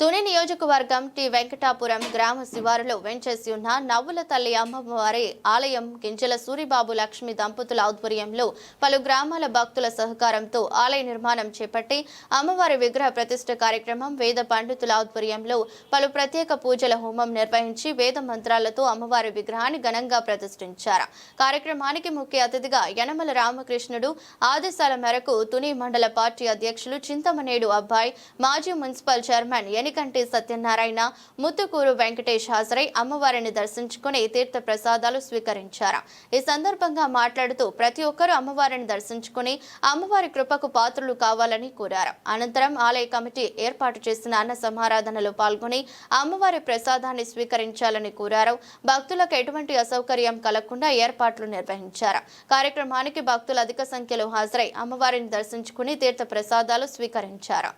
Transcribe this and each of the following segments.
తుని నియోజకవర్గం టి వెంకటాపురం గ్రామ శివారులో వెంచేసి ఉన్న నవ్వుల తల్లి అమ్మవారి ఆలయం గింజల సూరిబాబు లక్ష్మి దంపతుల ఆధ్వర్యంలో పలు గ్రామాల భక్తుల సహకారంతో ఆలయ నిర్మాణం చేపట్టి అమ్మవారి విగ్రహ ప్రతిష్ఠ కార్యక్రమం వేద పండితుల ఆధ్వర్యంలో పలు ప్రత్యేక పూజల హోమం నిర్వహించి వేద మంత్రాలతో అమ్మవారి విగ్రహాన్ని ఘనంగా ప్రతిష్ఠించారు. కార్యక్రమానికి ముఖ్య అతిథిగా యనమల రామకృష్ణుడు ఆదేశాల మేరకు తుని మండల పార్టీ అధ్యక్షులు చింతమనేడు అబ్బాయి మాజీ మున్సిపల్ చైర్మన్ ఎనికంటి సత్యనారాయణ ముత్తుకూరు వెంకటేష్ హాజరై అమ్మవారిని దర్శించుకుని తీర్థ ప్రసాదాలు స్వీకరించారు. ఈ సందర్భంగా మాట్లాడుతూ ప్రతి ఒక్కరూ అమ్మవారిని దర్శించుకుని అమ్మవారి కృపకు పాత్రలు కావాలని కోరారు. అనంతరం ఆలయ కమిటీ ఏర్పాటు చేసిన అన్న సమారాధనలో పాల్గొని అమ్మవారి ప్రసాదాన్ని స్వీకరించాలని కోరారు. భక్తులకు ఎటువంటి అసౌకర్యం కలగకుండా ఏర్పాట్లు నిర్వహించారు. కార్యక్రమానికి భక్తులు అధిక సంఖ్యలో హాజరై అమ్మవారిని దర్శించుకుని తీర్థ ప్రసాదాలు స్వీకరించారు.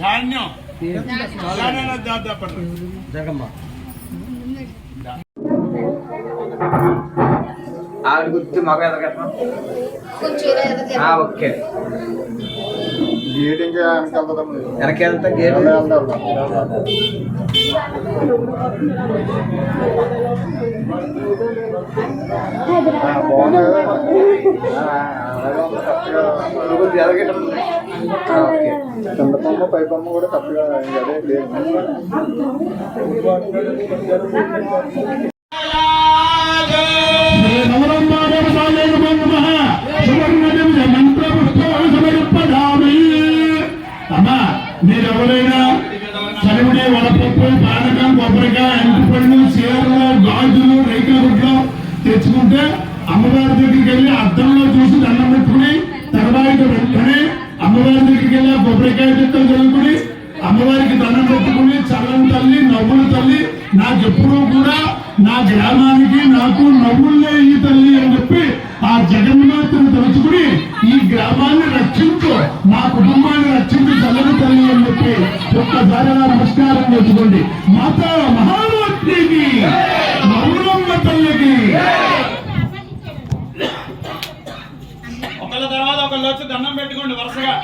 ధాన్యం. జగమ్మ. ఆవిడ గుర్తు మగ ఎదగటం ఓకే. గేట్ ఇంకా వెనకాలదాం వెనక్కి వెళ్తా గేట్ బాగుంది కదా అలాగే ఉంది కరెక్ట్గా కొద్దిగా ఎదగటం ఓకే కింద బొమ్మ పై బొమ్మ కూడా కరెక్ట్గా ఇంకా అదే లేదు ఎవరైనా చలివిడి వడపప్పు పానకం కొబ్బరికాయ ఎండుపళ్ళు చీరలు గాజులు రైతుల గుడ్లు తెచ్చుకుంటే అమ్మవారి దగ్గరికి వెళ్ళి అద్దంలో చూసి దండం పెట్టుకుని తర్వాత పెట్టుకుని అమ్మవారి దగ్గరికి వెళ్ళి కొబ్బరికాయ చెక్కలు చదువుకుని అమ్మవారికి దండం పెట్టుకుని చల్లని తల్లి నవ్వుల తల్లి నాకెప్పుడూ కూడా నా గ్రామానికి నాకు నవ్వులే ఈ నమస్కారం చేసుకోండి. మాత మహాలక్ష్మికి నవ్వులమ్మ తల్లికి. ఒకళ్ళ తర్వాత ఒకళ్ళు వచ్చి దండం పెట్టుకోండి వరుసగా.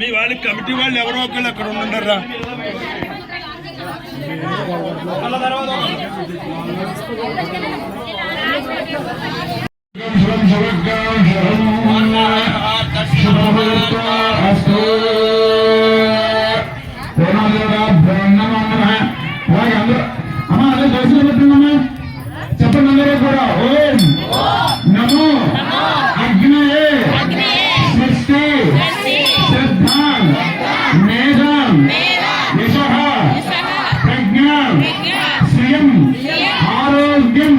మీ వాళ్ళ కమిటీ వాళ్ళు ఎవరో ఒకళ్ళు అక్కడ ఉండరా ఒకళ్ళ తర్వాత శ్రద్ధాం మేధం యశః ప్రజ్ఞాం శ్రియం ఆరోగ్యం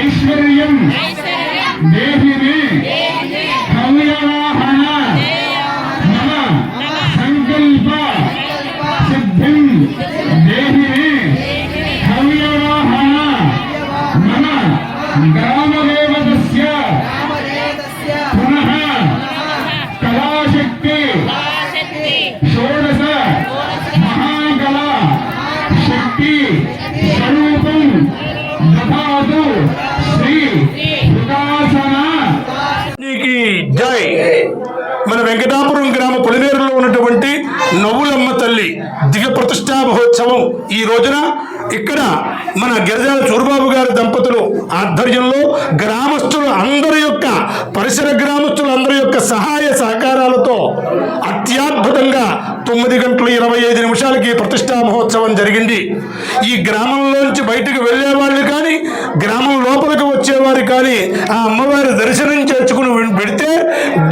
ఐశ్వర్యం దేహిని కవ్యవాహన మమ సంకల్ప సిద్ధిం దేహిని కవ్యవాహన స్వరూపం దధాతు శ్రీ ఉదాసన నీకి జై. మన వెంకటాపురం గ్రామ పులినేరులో ఉన్నటువంటి నవ్వులమ్మ తల్లి దిగ ప్రతిష్టా మహోత్సవం ఈ రోజున ఇక్కడ మన గిరిజన సూరిబాబు గారి దంపతులు ఆధ్వర్యంలో గ్రామస్తులు అందరి యొక్క పరిసర గ్రామస్తులు అందరి యొక్క సహాయ సహకారాలతో అత్యద్భుతంగా తొమ్మిది గంటల ఇరవై ఐదు నిమిషాలకి ప్రతిష్టా మహోత్సవం జరిగింది. ఈ గ్రామంలోంచి బయటకు వెళ్ళే కానీ గ్రామం లోపలికి వచ్చేవారు కానీ ఆ అమ్మవారి దర్శనం చేసుకుని పెడితే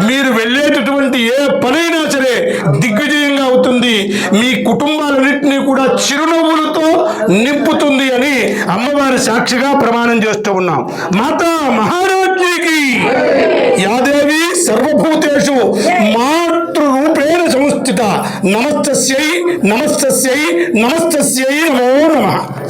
మీరు వెళ్ళేటటువంటి ఏ పనైనా సరే దిగ్విజయంగా అవుతుంది. మీ కుటుంబాలన్నింటినీ కూడా చిరునవ్వులు నింపుతుంది అని అమ్మవారి సాక్షిగా ప్రమాణం చేస్తూ ఉన్నాం. మాత మహారాజ్ఞికి యాదేవి సర్వభూతేషు మాతృరూపేణ సంస్థిత. నమస్తస్యై నమస్తస్యై నమస్తస్యై నమో నమ.